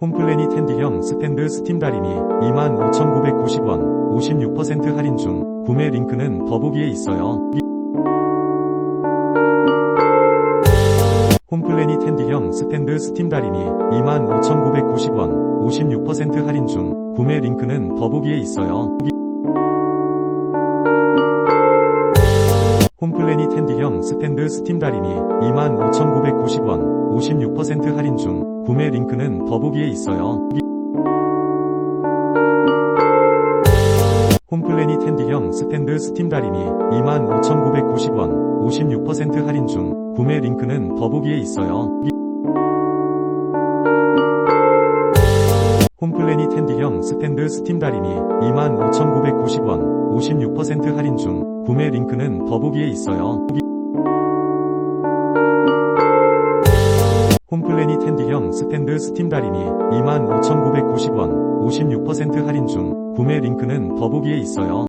홈플래닛 텐디형 스탠드 스팀 다리미 25,990원 56% 할인 중 구매 링크는 더보기에 있어요. 홈플래닛 텐디형 스탠드 스팀 다리미 25,990원 56% 할인 중 구매 링크는 더보기에 있어요. 홈플래닛 텐디형 스탠드 스팀 다리미 25,990원 56% 할인 중 구매 링크는 더보기에 있어요. 홈플래닛 텐디형 스탠드 스팀 다리미 25,990원 56% 할인 중 구매 링크는 더보기에 있어요. 홈플래닛 텐디형 스탠드 스팀 다리미 25,990원 56% 할인 중 구매 링크는 더보기에 있어요. 홈플래닛 텐디형 스탠드 스팀 다리미 25,990원 56% 할인 중 구매 링크는 더보기에 있어요.